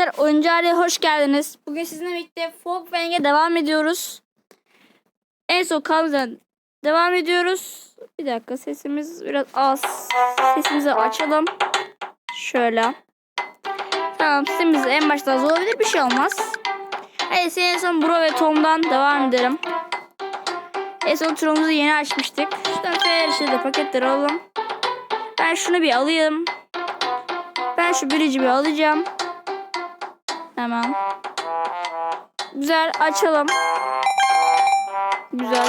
arkadaşlar Oyuncu Aileye hoş geldiniz. Bugün sizinle birlikte Folkwagon'e devam ediyoruz. En son kaldığımızdan devam ediyoruz. Bir dakika sesimiz biraz az. Sesimizi açalım. Şöyle. Tamam sesimiz en başta az olabilir bir şey olmaz. Hadi en son Bro ve Tom'dan devam edelim. En son turumuzu yeni açmıştık. Şuradan her şeyde paketleri alalım. Ben şunu bir alayım. Ben şu birici bir alacağım. Hemen. Güzel açalım. Güzel.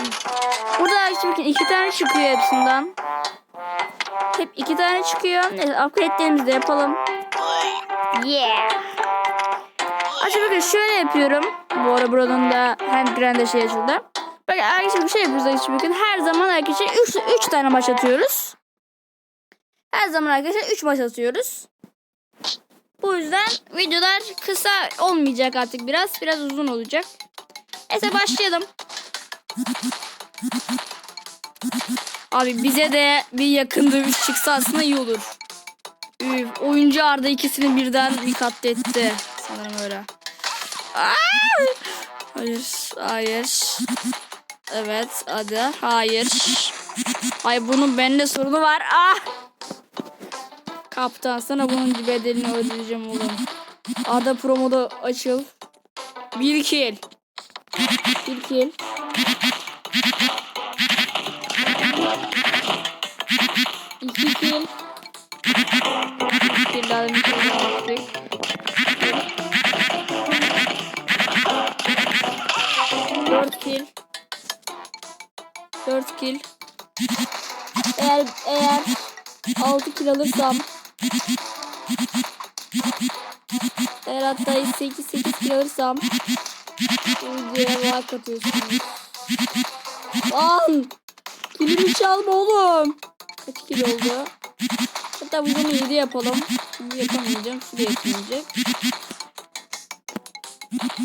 Burada şimdi iki tane çıkıyor hepsinden. Hep iki tane çıkıyor. Neyse upgrade'lerimizi de yapalım. Yeah. Açık bakın şöyle yapıyorum. Bu ara buranın da hand grande şey açıldı. Bakın arkadaşlar bir şey yapıyoruz arkadaşlar bakın. Her zaman arkadaşlar 3 3 tane maç atıyoruz. Her zaman arkadaşlar 3 maç atıyoruz. Bu yüzden videolar kısa olmayacak artık biraz. Biraz uzun olacak. Neyse başlayalım. Abi bize de bir yakın dövüş çıksa aslında iyi olur. Üf, oyuncu Arda ikisini birden bir katletti. Sanırım öyle. Hayır, hayır. Evet, hadi. Hayır. Ay bunun bende sorunu var. Ah! Kaptan sana bunun bedelini ödeyeceğim oğlum. Ada promoda açıl. Bir kill. Bir kill. İki kill. Bir daha bir kill yaptık. Dört kill. Dört kill. Eğer eğer 6 kill alırsam eğer hatta 8 8 kill alırsam videoya like atıyorsunuz. Lan! Kilimi çalma oğlum. Kaç kill oldu? Hatta bunu 7 yapalım. Bunu yapamayacağım. Şuraya ekleyecek.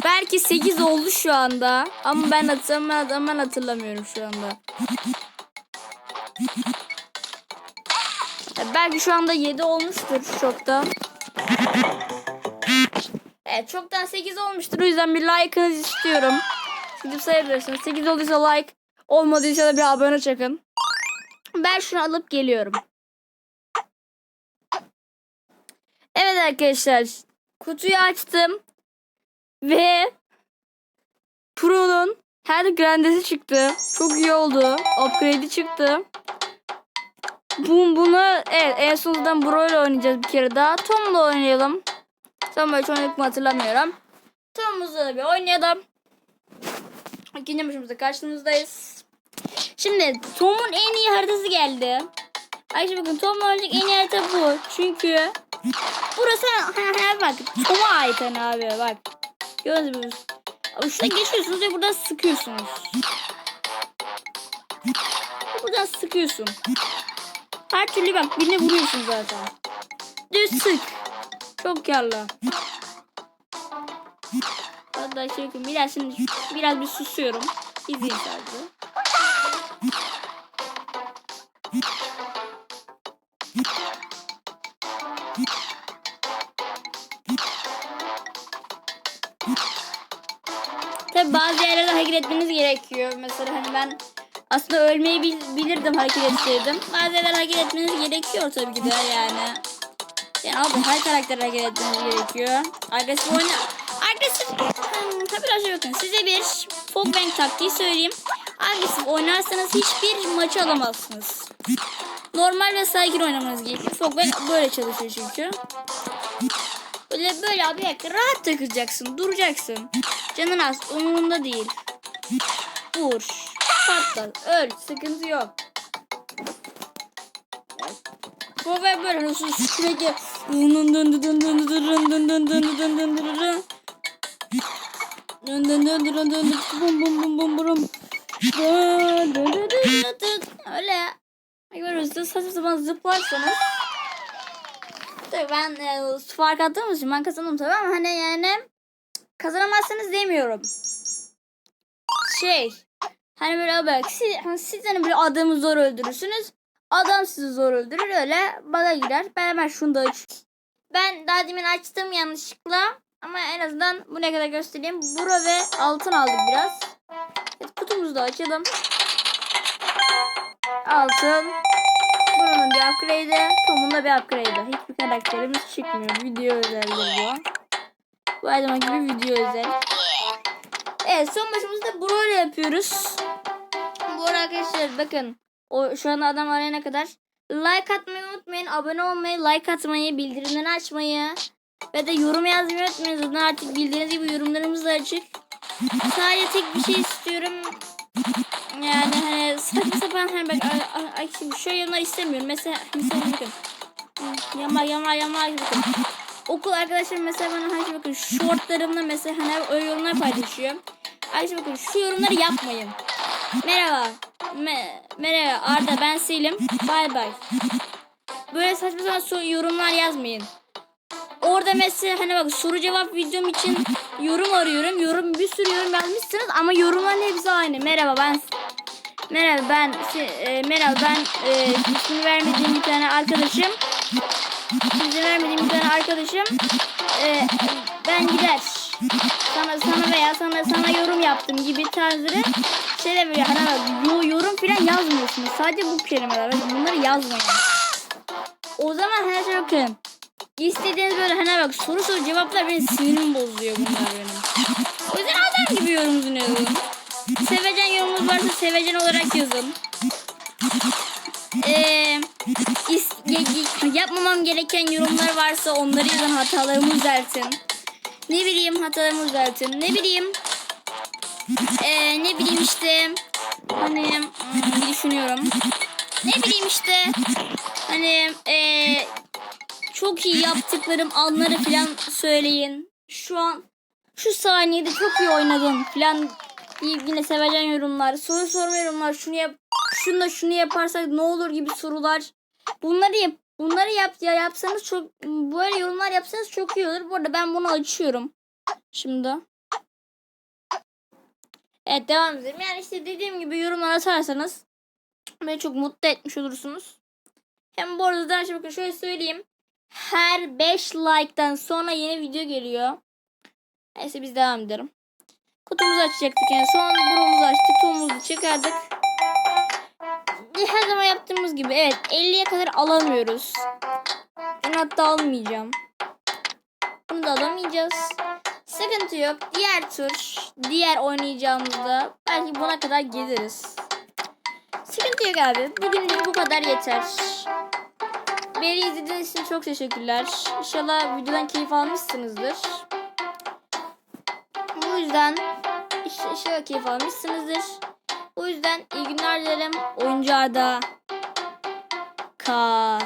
Belki 8 oldu şu anda. Ama ben hatırlamıyorum, ben hatırlamıyorum şu anda. Belki şu anda 7 olmuştur çoktan. Evet çoktan 8 olmuştur. O yüzden bir like'ınızı istiyorum. Gidip sayabilirsiniz. 8 olduysa like. Olmadıysa da bir abone çakın. Ben şunu alıp geliyorum. Evet arkadaşlar. Kutuyu açtım. Ve Pro'nun her grandesi çıktı. Çok iyi oldu. Upgrade'i çıktı. Bu, bunu evet en sonundan Bro ile oynayacağız bir kere daha. Tom'la oynayalım. Tom hiç oynadık mı hatırlamıyorum. Tom'umuzla da bir oynayalım. İkinci maçımızda karşınızdayız. Şimdi Tom'un en iyi haritası geldi. Ayşe bakın Tom'la oynayacak en iyi harita bu. Çünkü burası bak Tom'a ait hani abi bak. Gördünüz mü? Şuna geçiyorsunuz ve buradan sıkıyorsunuz. Buradan sıkıyorsun. Her türlü bak birine vuruyorsun zaten. Düz sık. Çok. Hatta şey yapayım. Biraz şimdi biraz bir susuyorum. İzleyin sadece. Tabi bazı yerlerde hareket etmeniz gerekiyor. Mesela hani ben aslında ölmeyi bil- bilirdim hareket etseydim. Yerlerde hareket etmeniz gerekiyor tabii ki de yani. Yani abi her karakter hareket etmeniz gerekiyor. Agresif oyna... Agresif... Hmm, tabii aşağı bakın. Size bir Folkbank taktiği söyleyeyim. Agresif oynarsanız hiçbir maçı alamazsınız. Normal ve sakin oynamanız gerekiyor. Folkbank böyle çalışıyor çünkü. Böyle böyle abi rahat takılacaksın. Duracaksın. Canın az. Umurunda değil. Vur. Patlat. Öl. Sıkıntı yok. Bu ve böyle nasıl sürekli dın dın dın dın dın dın dın dın dın. Öyle. Hızlı saçma sapan zıplarsanız Tabii ben e, fark attığım için ben kazandım tabii ama hani yani kazanamazsınız demiyorum. Şey hani böyle bak siz, hani siz hani böyle adamı zor öldürürsünüz. Adam sizi zor öldürür öyle bana girer. Ben hemen şunu da aç. Ben daha demin açtım yanlışlıkla. en azından bu ne kadar göstereyim. Bura ve altın aldık biraz. Evet, kutumuzu da açalım. Altın. Buranın bir upgrade'i. Tom'un da bir upgrade'i. Hiçbir karakterimiz çıkmıyor. Video özeldir bu. Bu her zaman gibi video özel. Evet son başımızı da Bro ile yapıyoruz. Bu arkadaşlar bakın. O, şu anda adam arayana kadar. Like atmayı unutmayın. Abone olmayı, like atmayı, bildirimleri açmayı. Ve de yorum yazmayı unutmayın. Zaten artık bildiğiniz gibi yorumlarımız da açık. Sadece tek bir şey istiyorum. Yani hani saçma sapan hani ay, şimdi şöyle yorumlar istemiyorum. Mesela mesela bakın. Yama yama yama bakın. Okul arkadaşlarım mesela bana hani bakın shortlarımla mesela hani öyle yorumlar paylaşıyor. Arkadaşlar bakın şu yorumları yapmayın. Merhaba. Me- merhaba Arda ben Selim. Bay bay. Böyle saçma sapan yorumlar yazmayın. Orada mesela hani bak soru cevap videom için yorum arıyorum. Yorum bir sürü yorum yazmışsınız ama yorumların hepsi aynı. Merhaba ben Merhaba ben e, merhaba ben e, ismini vermediğim bir tane arkadaşım. İsmini vermediğim bir tane arkadaşım. E, ben gider. Sana sana veya sana sana yorum yaptım gibi tarzları şeyler böyle hani yo- yorum falan yazmıyorsunuz. Sadece bu kelimeler. Bunları yazmayın. O zaman her şey bakın. İstediğiniz böyle hani bak soru soru cevaplar benim sinirimi bozuyor bunlar benim. O yüzden adam gibi yorumunuzu yazın. Sevecen yorumunuz varsa sevecen olarak yazın. Ee, is- ge- ge- yapmamam gereken yorumlar varsa onları yazın hatalarımı düzeltin. Ne bileyim hatalarımı düzeltin. Ne bileyim ee, ne bileyim işte hani hmm, düşünüyorum. Ne bileyim işte hani ee, çok iyi yaptıklarım anları falan söyleyin. Şu an şu saniyede çok iyi oynadın falan deyip yine sevecen yorumlar. Soru sorma yorumlar. Şunu yap şunu da şunu yaparsak ne olur gibi sorular. Bunları yap bunları yap ya yapsanız çok böyle yorumlar yapsanız çok iyi olur. Bu arada ben bunu açıyorum. Şimdi. Evet devam edelim. Yani işte dediğim gibi yorumlar atarsanız beni çok mutlu etmiş olursunuz. Hem bu arada da bakın şöyle söyleyeyim. Her 5 like'tan sonra yeni video geliyor. Neyse biz devam edelim. Kutumuzu açacaktık en son. Burumuzu açtık. Tohumumuzu çıkardık. Her zaman yaptığımız gibi. Evet 50'ye kadar alamıyoruz. Ben hatta almayacağım. Bunu da alamayacağız. Sıkıntı yok. Diğer tur, diğer oynayacağımızda belki buna kadar geliriz. Sıkıntı yok abi. Bugünlük bu kadar yeter. Beni izlediğiniz için çok teşekkürler. İnşallah videodan keyif almışsınızdır. Bu yüzden inşallah keyif almışsınızdır. Bu yüzden iyi günler dilerim. Oyuncu Arda. Ka.